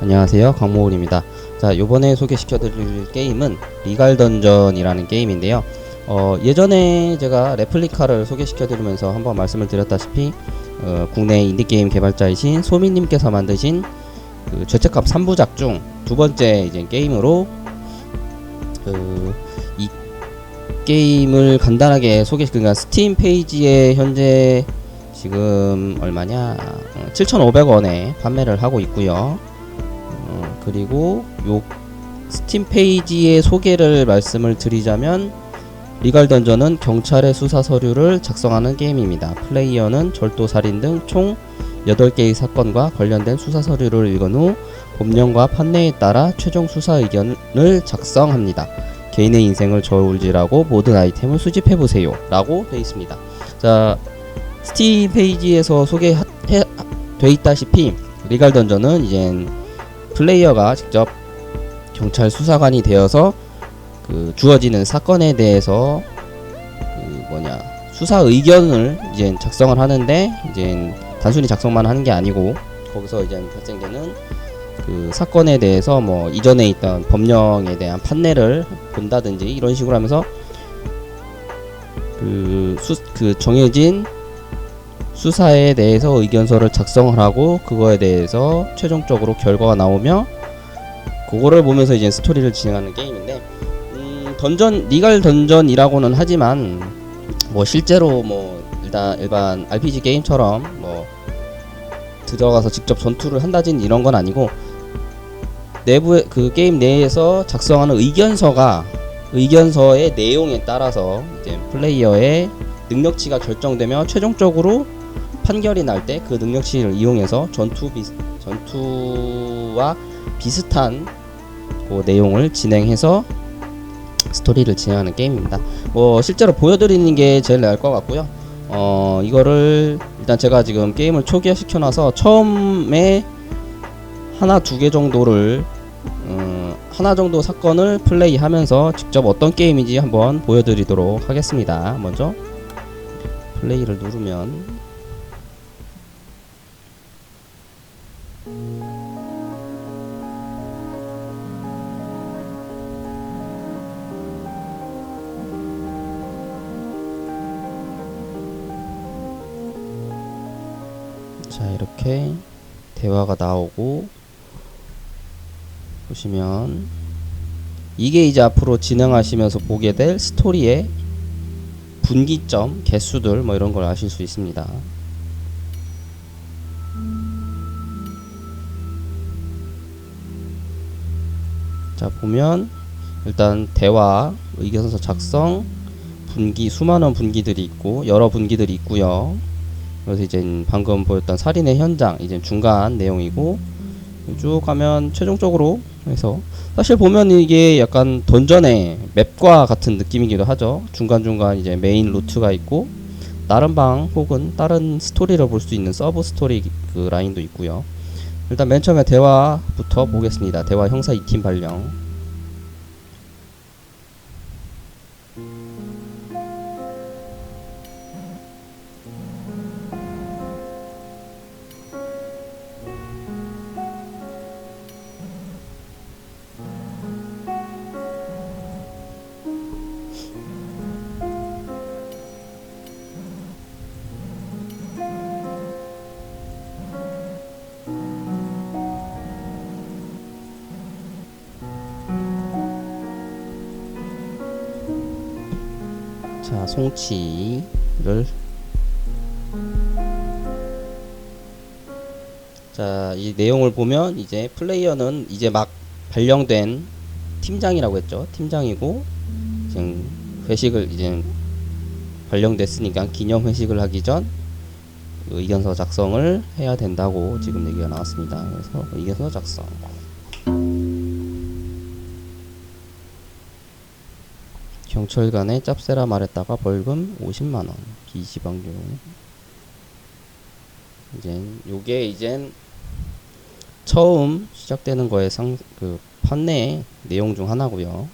안녕하세요. 강모울입니다. 자 요번에 소개시켜 드릴 게임은 리갈 던전이라는 게임인데요. 어, 예전에 제가 레플리카를 소개시켜 드리면서 한번 말씀을 드렸다시피 어, 국내 인디게임 개발자이신 소미님께서 만드신 그 죄책감 3부작 중 두 번째 이제 게임으로 그, 이 게임을 간단하게 소개 그러니까 스팀 페이지에 현재 지금 얼마냐? 7,500원에 판매를 하고 있고요. 어, 그리고 요 스팀 페이지의 소개를 말씀을 드리자면 리갈 던전은 경찰의 수사 서류를 작성하는 게임입니다. 플레이어는 절도 살인 등 총 8개의 사건과 관련된 수사 서류를 읽은 후 법령과 판례에 따라 최종 수사 의견을 작성합니다. 개인의 인생을 저울질하고 모든 아이템을 수집해 보세요. 라고 되어 있습니다. 자, 스팀 페이지에서 소개돼 있다시피 리갈 던전은 이제 플레이어가 직접 경찰 수사관이 되어서 그 주어지는 사건에 대해서 그 뭐냐 수사 의견을 이제 작성을 하는데 이제 단순히 작성만 하는 게 아니고 거기서 이제 발생되는 그 사건에 대해서 뭐 이전에 있던 법령에 대한 판례를 본다든지 이런 식으로 하면서 그, 수, 그 정해진 수사에 대해서 의견서를 작성을 하고 그거에 대해서 최종적으로 결과가 나오며 그거를 보면서 이제 스토리를 진행하는 게임인데 음, 던전 리갈 던전이라고는 하지만 뭐 실제로 뭐 일단 일반 RPG 게임처럼 뭐 들어가서 직접 전투를 한다진 이런 건 아니고 내부의 그 게임 내에서 작성하는 의견서가 의견서의 내용에 따라서 이제 플레이어의 능력치가 결정되며 최종적으로 판결이 날 때 그 능력치를 이용해서 전투 비 전투와 비슷한 그 내용을 진행해서 스토리를 진행하는 게임입니다. 뭐 실제로 보여드리는 게 제일 나을 것 같고요. 어 이거를 일단 제가 지금 게임을 초기화 시켜놔서 처음에 하나 두 개 정도를 음, 하나 정도 사건을 플레이하면서 직접 어떤 게임인지 한번 보여드리도록 하겠습니다. 먼저 플레이를 누르면 자 이렇게 대화가 나오고 보시면 이게 이제 앞으로 진행하시면서 보게 될 스토리의 분기점, 개수들 뭐 이런 걸 아실 수 있습니다. 자 보면 일단 대화, 의견서 작성, 분기 수많은 분기들이 있고 여러 분기들이 있고요. 그래서 이제 방금 보였던 살인의 현장 이제 중간 내용이고 쭉 가면 최종적으로 해서 사실 보면 이게 약간 던전의 맵과 같은 느낌이기도 하죠. 중간중간 이제 메인 루트가 있고 다른 방 혹은 다른 스토리를 볼 수 있는 서브 스토리 그 라인도 있고요. 일단 맨 처음에 대화부터 보겠습니다. 대화 형사 2팀 발령. 자, 송치를 자, 이 내용을 보면 이제 플레이어는 이제 막 발령된 팀장이라고 했죠. 팀장이고 지금 회식을 이제 발령됐으니까 기념 회식을 하기 전 의견서 작성을 해야 된다고 지금 얘기가 나왔습니다. 그래서 의견서 작성. 경찰관에 짭새라 말했다가 벌금 50만 원, 기시방류. 이젠 요게 이젠 처음 시작되는 거에 상 그 판례 내용 중 하나고요.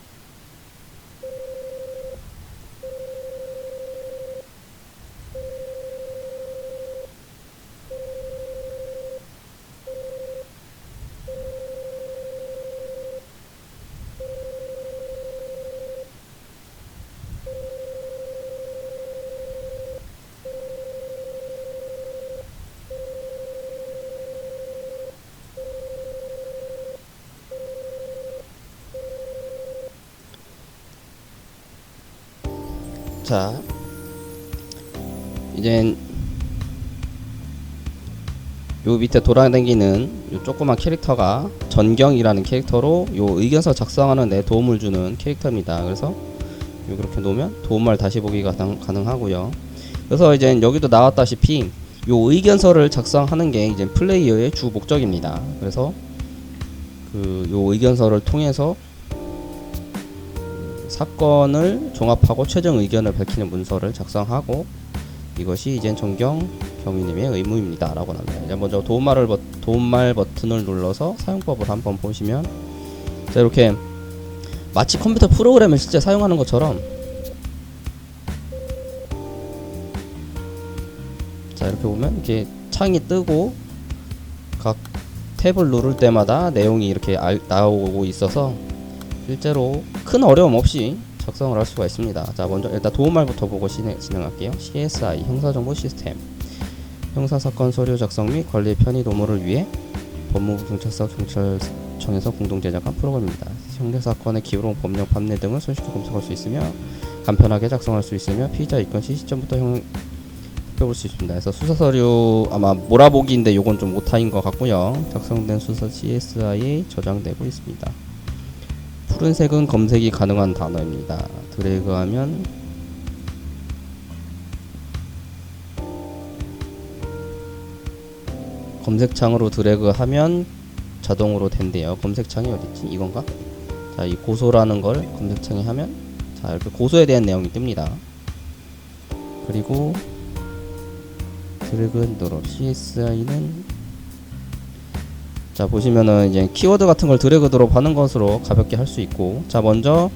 자, 이젠 요 밑에 돌아다니는 요 조그만 캐릭터가 전경이라는 캐릭터로 요 의견서 작성하는 데 도움을 주는 캐릭터입니다. 그래서 요 그렇게 놓으면 도움말 다시 보기가 가능, 가능 하고요. 그래서 이제 여기도 나왔다시피 요 의견서를 작성하는 게 이제 플레이어의 주 목적입니다. 그래서 그 요 의견서를 통해서 사건을 종합하고 최종 의견을 밝히는 문서를 작성하고 이것이 이젠 정경 경위님의 의무입니다 라고 합니다. 이제 먼저 도움말을 버, 도움말 버튼을 눌러서 사용법을 한번 보시면 자 이렇게 마치 컴퓨터 프로그램을 실제 사용하는 것처럼 자 이렇게 보면 이렇게 창이 뜨고 각 탭을 누를 때마다 내용이 이렇게 알, 나오고 있어서 실제로 큰 어려움 없이 작성을 할 수가 있습니다. 자 먼저 일단 도움말부터 보고 진행, 진행 할게요. CSI 형사정보 시스템 형사사건 서류 작성 및 관리 편의 도모를 위해 법무부 경찰서 경찰청에서 공동 제작한 프로그램입니다. 형사사건의 기록, 법령, 판례 등을 손쉽게 검색할 수 있으며 간편하게 작성할 수 있으며 피의자 입건 시 시점부터 형 살펴볼 수 있습니다. 그래서 수사 서류 아마 몰아보기인데 요건 좀 오타인 것 같고요. 작성된 수사 CSI에 저장되고 있습니다. 푸른색은 검색이 가능한 단어입니다. 드래그하면 검색창으로 드래그하면 자동으로 된대요. 검색창이 어딨지? 이건가? 자, 이 고소라는 걸 검색창에 하면 자, 이렇게 고소에 대한 내용이 뜹니다. 그리고 드래그 드롭 CSI는 자 보시면은 이제 키워드 같은 걸 드래그 드롭 하는 것으로 가볍게 할 수 있고 자 먼저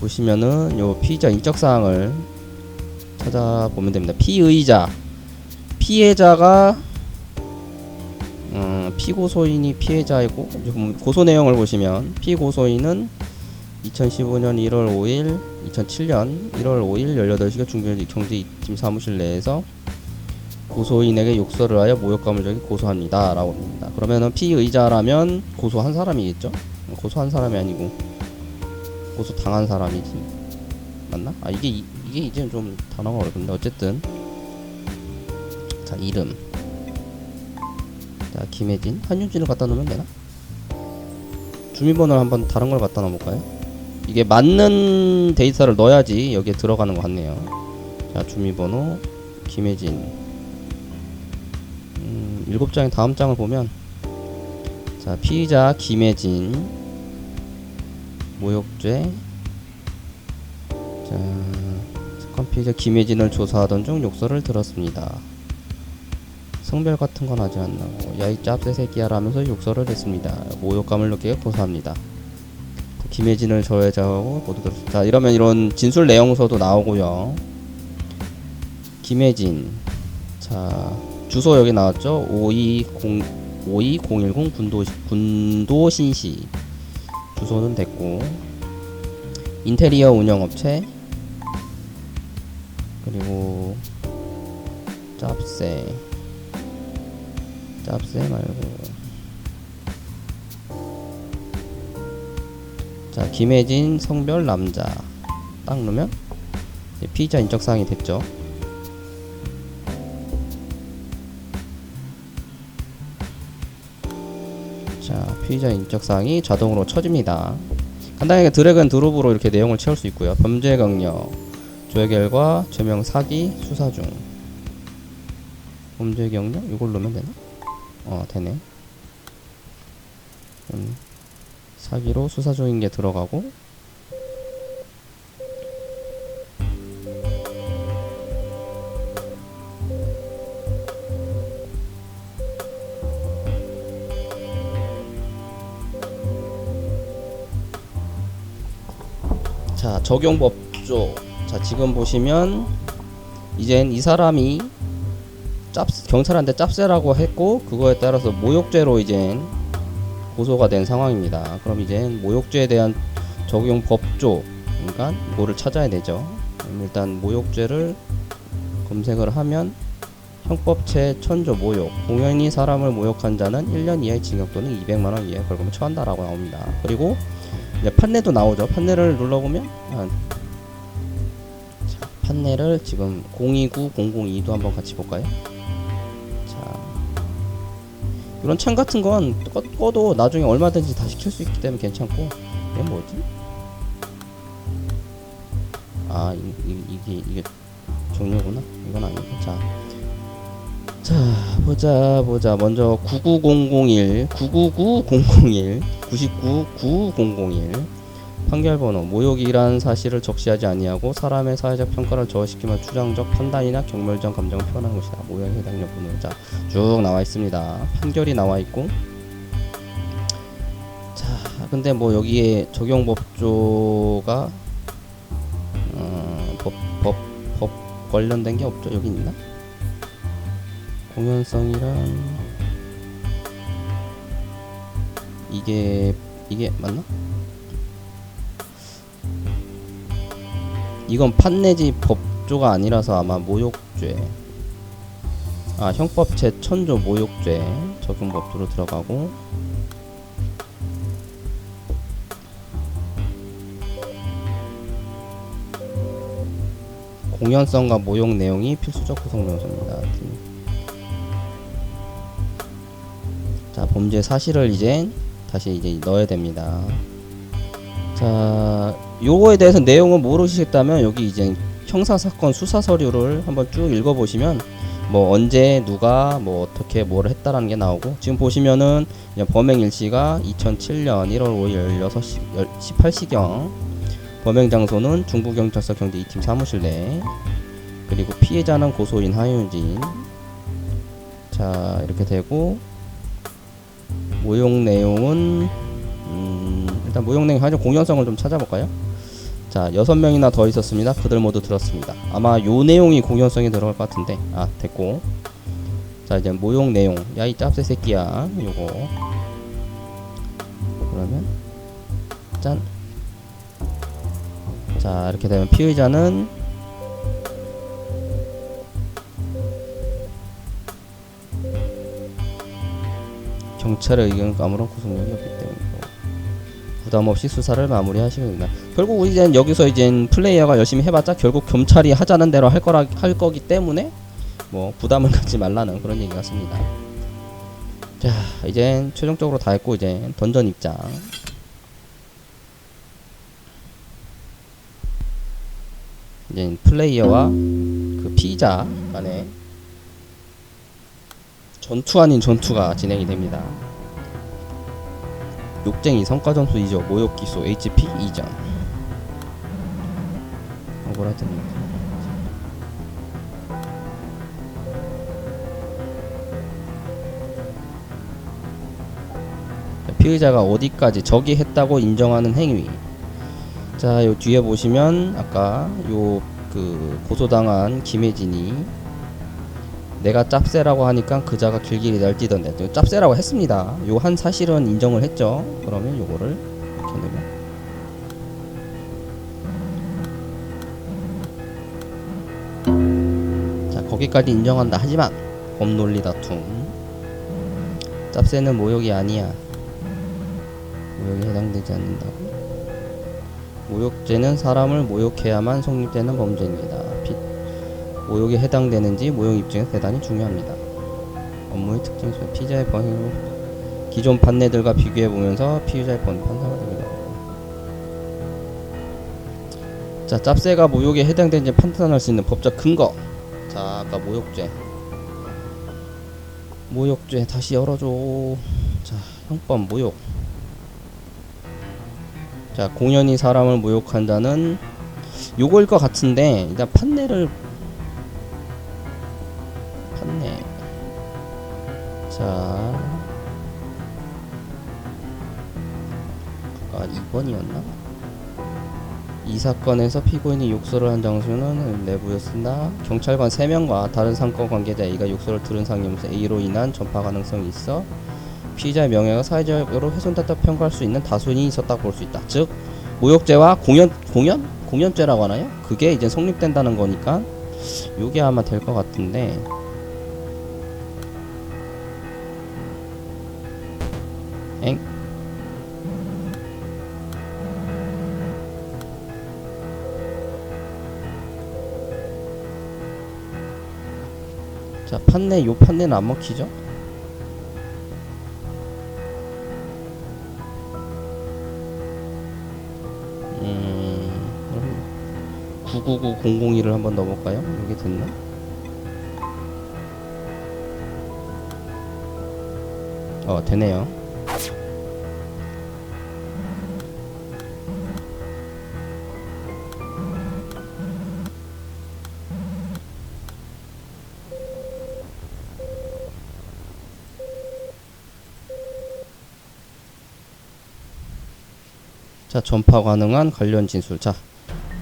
보시면은 요 피의자 인적 사항을 찾아보면 됩니다. 피의자 피해자가 음, 피고소인이 피해자이고 고소 내용을 보시면 피고소인은 2015년 1월 5일, 2007년 1월 5일 18시가 중견 경제 입팀 사무실 내에서 고소인에게 욕설을 하여 모욕감을 적이 고소합니다. 라고 합니다. 그러면은 피의자라면 고소한 사람이겠죠? 고소한 사람이 아니고 고소 당한 사람이지. 맞나? 아 이게 이- 이게 이제 좀 단어가 어렵는데 어쨌든 자 이름 자 김혜진 한윤진을 갖다 놓으면 되나? 주민번호를 한번 다른 걸 갖다 놓을까요? 이게 맞는 데이터를 넣어야지 여기에 들어가는 것 같네요. 자 주민번호 김혜진 음, 일곱 장의 다음 장을 보면 자 피의자 김혜진 모욕죄 자 사건 피의자 김혜진을 조사하던 중 욕설을 들었습니다. 성별 같은 건 하지 않나고 야이 짭새 새끼야 라면서 욕설을 했습니다. 모욕감을 느끼게 고소합니다. 김혜진을 저해자하고 모두 들었습니다. 자 이러면 이런 진술 내용서도 나오고요. 김혜진 자 주소 여기 나왔죠? 520 52010 군도 군도신시. 주소는 됐고. 인테리어 운영업체. 그리고 짭새. 짭새 말고. 자 김혜진 성별 남자. 딱 이제 피의자 인적사항이 됐죠 자 피의자 인적사항이 자동으로 쳐집니다. 간단하게 드래그 앤 드롭으로 이렇게 내용을 채울 수 있고요. 범죄 경력 조회 결과 죄명 사기 수사 중. 범죄 경력? 이걸 넣으면 되나? 어 되네. 음, 사기로 수사 중인 게 들어가고 적용법조 자 지금 보시면 이젠 이 사람이 짭 경찰한테 짭새라고 했고 그거에 따라서 모욕죄로 이젠 고소가 된 상황입니다. 그럼 이젠 모욕죄에 대한 적용 법조 그러니까 뭐를 찾아야 되죠. 일단 모욕죄를 검색을 하면 형법체 천조 모욕 공연히 사람을 모욕한 자는 1년 이하의 징역 또는 200만 원 이하의 벌금을 처한다라고 나옵니다. 그리고 이제 판례도 나오죠. 판례를 눌러보면 아, 판넬을 지금 029, 002도 한번 같이 볼까요? 자, 이런 창 같은 건 꺼, 꺼도 나중에 얼마든지 다시 켤 수 있기 때문에 괜찮고 얘 뭐지? 아, 이, 이, 이게 이게 종료구나. 이건 아니고 자. 자, 보자 보자. 먼저 99001, 999001, 999001 판결번호 모욕이란 사실을 적시하지 아니하고 사람의 사회적 평가를 저하시키며 추정적 판단이나 경멸적 감정을 표현하는 것이다. 모욕에 해당력 번호 자쭉 나와 있습니다. 판결이 나와 있고 자 근데 뭐 여기에 적용 법조가 어, 법, 법, 법 관련된 게 없죠. 여기 있나? 공연성이란 이게 이게 맞나? 이건 판내지 법조가 아니라서 아마 모욕죄 아 형법 제1000조 모욕죄 적용 법조로 들어가고 공연성과 모욕 내용이 필수적 구성 요소입니다. 자 범죄 사실을 이제 다시 이제 넣어야 됩니다. 자 요거에 대해서 내용을 모르시겠다면 여기 이제 형사 사건 수사 서류를 한번 쭉 읽어 보시면 뭐 언제 누가 뭐 어떻게 뭘 했다라는 게 나오고 지금 보시면은 범행 일시가 2007년 1월 5일 6시 18시경 범행 장소는 중부경찰서 경대 2팀 사무실 내 그리고 피해자는 고소인 하윤진 자 이렇게 되고 모욕 내용은 음, 일단 모욕 내용 하죠 공연성을 좀 찾아볼까요? 자 여섯 명이나 더 있었습니다. 그들 모두 들었습니다. 아마 요 내용이 공연성에 들어갈 것 같은데 아 됐고 자 이제 모욕 내용 야 이 짭새 새끼야 요거 그러면 짠 자 이렇게 되면 피의자는 경찰의 의견 아무런 구속력이 없기 때문이고 부담 없이 수사를 마무리하시면 됩니다. 결국 이제 여기서 이제 플레이어가 열심히 해봤자 결국 경찰이 하자는 대로 할 거라 할 거기 때문에 뭐 부담을 갖지 말라는 그런 얘기 같습니다. 자 이제 최종적으로 다 했고 이제 던전 입장. 이제 플레이어와 그 피의자 간에 전투 아닌 전투가 진행이 됩니다. 욕쟁이 성과 점수 2점 모욕 기소 HP 2점 억울하더니. 피의자가 어디까지 적이 했다고 인정하는 행위. 자, 요 뒤에 보시면 아까 요 그 고소당한 김혜진이 내가 짭새라고 하니까 그자가 길길이 날뛰던데 짭새라고 했습니다. 요 한 사실은 인정을 했죠. 그러면 요거를 이렇게 넣으면 자 거기까지 인정한다. 하지만 법논리 다툼 짭새는 모욕이 아니야. 모욕에 해당되지 않는다고. 모욕죄는 사람을 모욕해야만 성립되는 범죄입니다. 비- 모욕에 해당되는지 모욕 입증이 대단히 중요합니다. 업무의 특징 중 피자의 범위 기존 판례들과 비교해 보면서 피의자의 범위 판단가 됩니다. 자, 짭새가 모욕에 해당되는지 판단할 수 있는 법적 근거. 자, 아까 모욕죄. 모욕죄 다시 열어줘. 자, 형법 모욕. 자, 공연히 사람을 모욕한 자는 요거일 것 같은데 일단 판례를 자 아까 2번이었나? 이 사건에서 피고인이 욕설을 한 장소는 내부였으나 경찰관 3명과 다른 상권 관계자 A가 욕설을 들은 상임에서 A로 인한 전파 가능성이 있어 피의자의 명예가 사회적으로 훼손됐다 평가할 수 있는 다수인이 있었다고 볼 수 있다. 즉 모욕죄와 공연 공연 공연죄라고 하나요? 그게 이제 성립된다는 거니까 요게 아마 될 것 같은데 자 판넬 요 판넬은 안 먹히죠? 음, 999001을 한번 넣어볼까요? 여기 됐나? 어 되네요. 자 전파 가능한 관련 진술. 자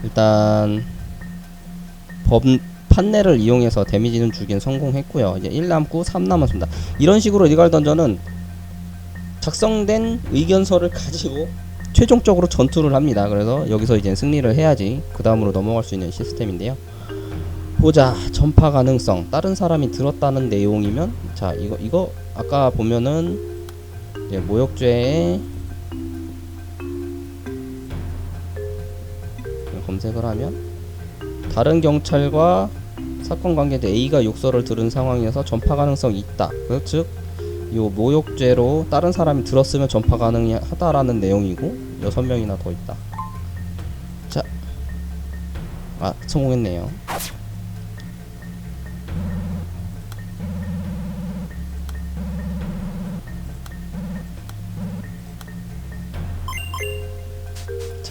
일단 법 판넬을 이용해서 데미지는 주긴 성공했고요. 이제 1 남고 3 남았습니다. 이런 식으로 리갈 던전은 작성된 의견서를 가지고 최종적으로 전투를 합니다. 그래서 여기서 이제 승리를 해야지 그 다음으로 넘어갈 수 있는 시스템인데요. 보자 전파 가능성. 다른 사람이 들었다는 내용이면 자 이거 이거 아까 보면은 모욕죄에 검색을 하면 다른 경찰과 사건 관계자 A가 욕설을 들은 상황에서 전파 가능성이 있다. 그 즉, 요 모욕죄로 다른 사람이 들었으면 전파 가능하다라는 내용이고 여섯 명이나 더 있다. 자, 아 성공했네요.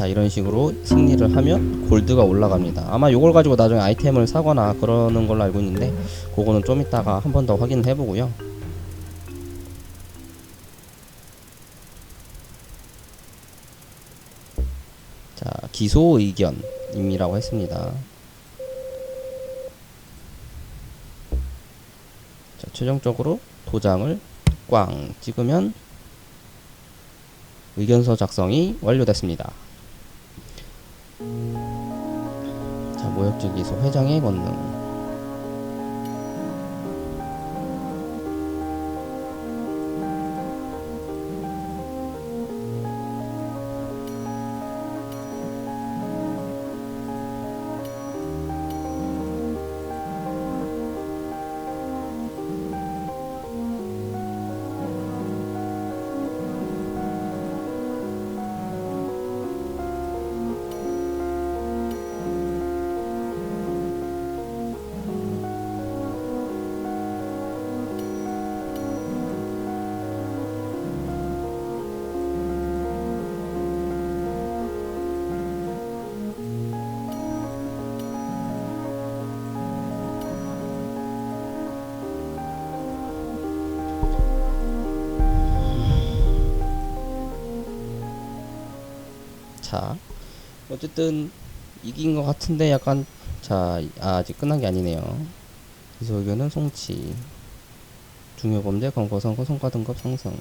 자 이런 식으로 승리를 하면 골드가 올라갑니다. 아마 요걸 가지고 나중에 아이템을 사거나 그러는 걸로 알고 있는데 그거는 좀 이따가 한 번 더 확인을 해보고요. 자 기소 의견임이라고 했습니다. 자 최종적으로 도장을 꽝 찍으면 의견서 작성이 완료됐습니다. 자, 모욕죄 기소 회장의 권능. 자, 어쨌든 이긴 것 같은데 약간 자 아, 아직 끝난 게 아니네요. 기소 의견은 송치. 중요 범죄 검거 선거 성과 등급 상승.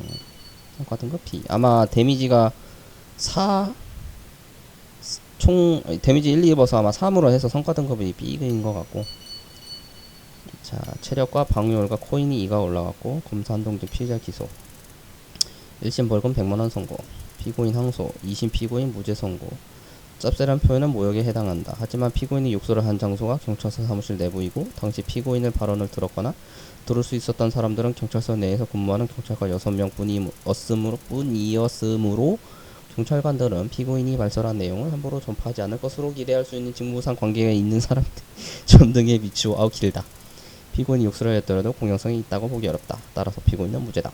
성과 등급 B. 아마 데미지가 4 총 데미지 1, 2 입어서 아마 3으로 해서 성과 등급이 B인 것 같고. 자, 체력과 방위율과 코인이 2가 올라갔고 검사 한동 등 피해자 기소. 1심 벌금 100만 원 선고. 피고인 항소, 2심 피고인 무죄 선고. 짭짤한 표현은 모욕에 해당한다. 하지만 피고인이 욕설을 한 장소가 경찰서 사무실 내부이고 당시 피고인의 발언을 들었거나 들을 수 있었던 사람들은 경찰서 내에서 근무하는 경찰관 6명 뿐이었으므로 뿐이었으므로 경찰관들은 피고인이 발설한 내용을 함부로 전파하지 않을 것으로 기대할 수 있는 직무상 관계가 있는 사람들 전등에 비추어 아우 길다. 피고인이 욕설을 했더라도 공정성이 있다고 보기 어렵다. 따라서 피고인은 무죄다.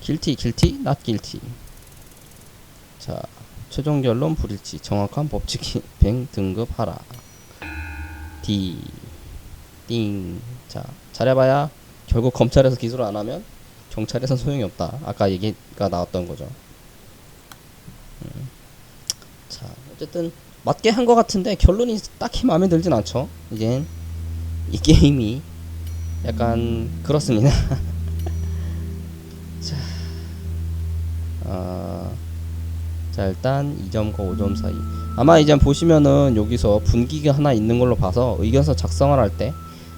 Guilty, guilty, not guilty. 자, 최종 결론 불일치. 정확한 법칙 뱅 등급 하라. D, 띵. 자, 잘해봐야 결국 검찰에서 기소를 안 하면 경찰에선 소용이 없다. 아까 얘기가 나왔던 거죠. 음. 자, 어쨌든 맞게 한 것 같은데 결론이 딱히 마음에 들진 않죠. 이젠 이 게임이 약간 그렇습니다. 아, 자 일단 2점과 5점 사이. 아마 이제 보시면은 여기서 분기가 하나 있는 걸로 봐서 의견서 작성을 할 때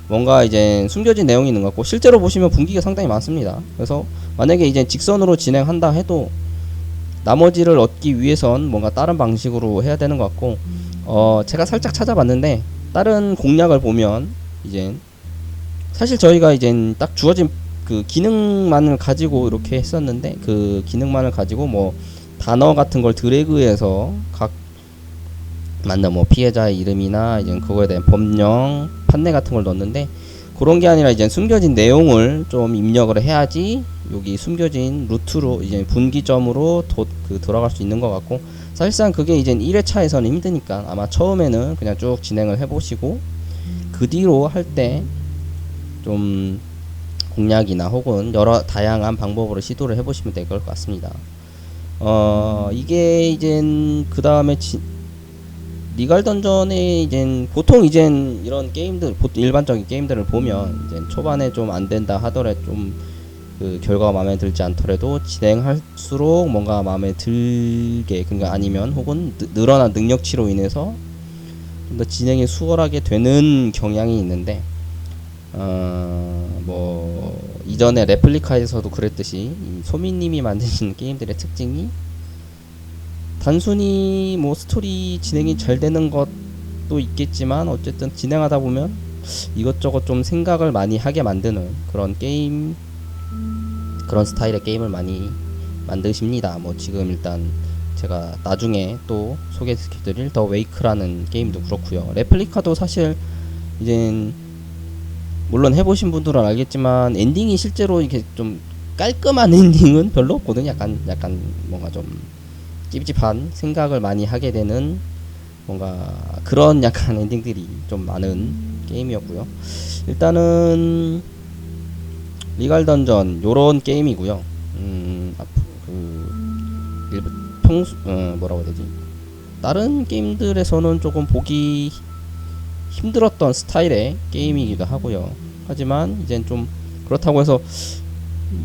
뭔가 이제 숨겨진 내용이 있는 것 같고 실제로 보시면 분기가 상당히 많습니다. 그래서 만약에 이제 직선으로 진행한다 해도 나머지를 얻기 위해선 뭔가 다른 방식으로 해야 되는 것 같고 어 제가 살짝 찾아봤는데 다른 공략을 보면 이제 사실 저희가 이제 딱 주어진 그 기능만을 가지고 이렇게 했었는데 그 기능만을 가지고 뭐 단어 같은 걸 드래그해서 각 맞는 뭐 피해자의 이름이나 이제 그거에 대한 법령 판례 같은 걸 넣었는데 그런 게 아니라 이제 숨겨진 내용을 좀 입력을 해야지 여기 숨겨진 루트로 이제 분기점으로 도, 그 들어갈 수 있는 것 같고 사실상 그게 이제 1회차에서는 힘드니까 아마 처음에는 그냥 쭉 진행을 해보시고 그 뒤로 할 때 좀 공략이나 혹은 여러 다양한 방법으로 시도를 해보시면 될 것 같습니다. 어 이게 이젠 그 다음에 리갈 던전에 이젠 보통 이젠 이런 게임들 일반적인 게임들을 보면 이제 초반에 좀 안 된다 하더라도 좀 그 결과가 마음에 들지 않더라도 진행할수록 뭔가 마음에 들게 그러니까 아니면 혹은 느- 늘어난 능력치로 인해서 좀 더 진행이 수월하게 되는 경향이 있는데 어 뭐 이전에 레플리카에서도 그랬듯이 이 소민님이 만드신 게임들의 특징이 단순히 뭐 스토리 진행이 잘 되는 것도 있겠지만 어쨌든 진행하다 보면 이것저것 좀 생각을 많이 하게 만드는 그런 게임 그런 스타일의 게임을 많이 만드십니다. 뭐 지금 일단 제가 나중에 또 소개시켜드릴 더 웨이크라는 게임도 그렇고요. 레플리카도 사실 이젠 물론 해보신 분들은 알겠지만 엔딩이 실제로 이렇게 좀 깔끔한 엔딩은 별로 없거든요. 약간 약간 뭔가 좀 찝찝한 생각을 많이 하게 되는 뭔가 그런 약간 엔딩들이 좀 많은 게임이었고요. 일단은 리갈 던전 요런 게임이고요. 음, 앞- 그 평소 어, 뭐라고 해야 되지? 다른 게임들에서는 조금 보기 힘들었던 스타일의 게임이기도 하고요. 하지만 이젠 좀 그렇다고 해서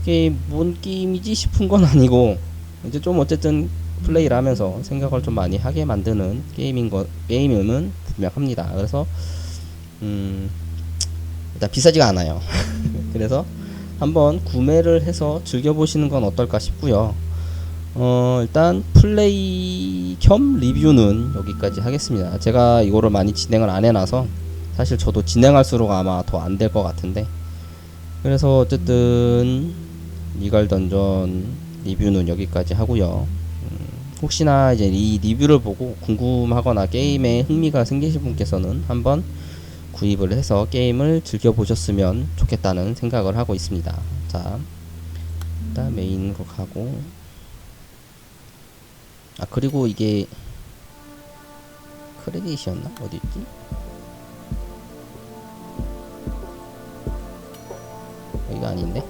이게 뭔 게임이지 싶은 건 아니고 이제 좀 어쨌든 플레이를 하면서 생각을 좀 많이 하게 만드는 게임인 거 게임은 분명합니다. 그래서 음 일단 비싸지가 않아요. 그래서 한번 구매를 해서 즐겨보시는 건 어떨까 싶고요. 어 일단 플레이 겸 리뷰는 여기까지 하겠습니다. 제가 이거를 많이 진행을 안 해놔서 사실 저도 진행할수록 아마 더 안 될 것 같은데 그래서 어쨌든 리갈 던전 리뷰는 여기까지 하고요. 음, 혹시나 이제 이 리뷰를 보고 궁금하거나 게임에 흥미가 생기신 분께서는 한번 구입을 해서 게임을 즐겨보셨으면 좋겠다는 생각을 하고 있습니다. 자, 일단 메인으로 가고 아 그리고 이게 크레딧이었나? 어디 있지? 여기가 아닌데?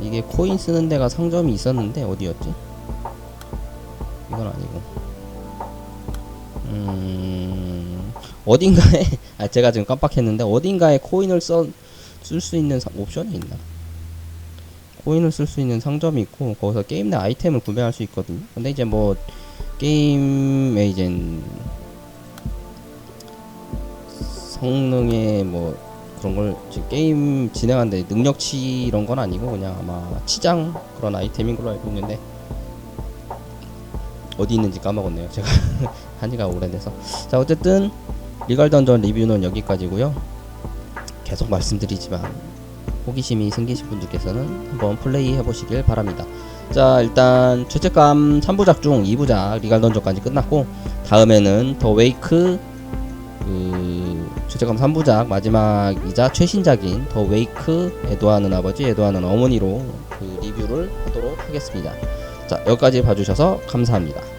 이게 코인 쓰는 데가 상점이 있었는데 어디였지? 이건 아니고 음 어딘가에 아 제가 지금 깜빡했는데 어딘가에 코인을 써 쓸 수 있는 사- 옵션이 있나? 코인을 쓸 수 있는 상점이 있고 거기서 게임 내 아이템을 구매할 수 있거든요. 근데 이제 뭐 게임에 이젠 성능의 뭐 그런 걸 게임 진행하는데 능력치 이런 건 아니고 그냥 아마 치장 그런 아이템인 걸로 알고 있는데 어디 있는지 까먹었네요. 제가 한지가 오래돼서 자 어쨌든 리갈 던전 리뷰는 여기까지고요. 계속 말씀드리지만 호기심이 생기신 분들께서는 한번 플레이 해보시길 바랍니다. 자 일단 죄책감 3부작 중 2부작 리갈 던전까지 끝났고 다음에는 더 웨이크 그 죄책감 3부작 마지막이자 최신작인 더 웨이크 에도하는 아버지 에도하는 어머니로 그 리뷰를 하도록 하겠습니다. 자 여기까지 봐주셔서 감사합니다.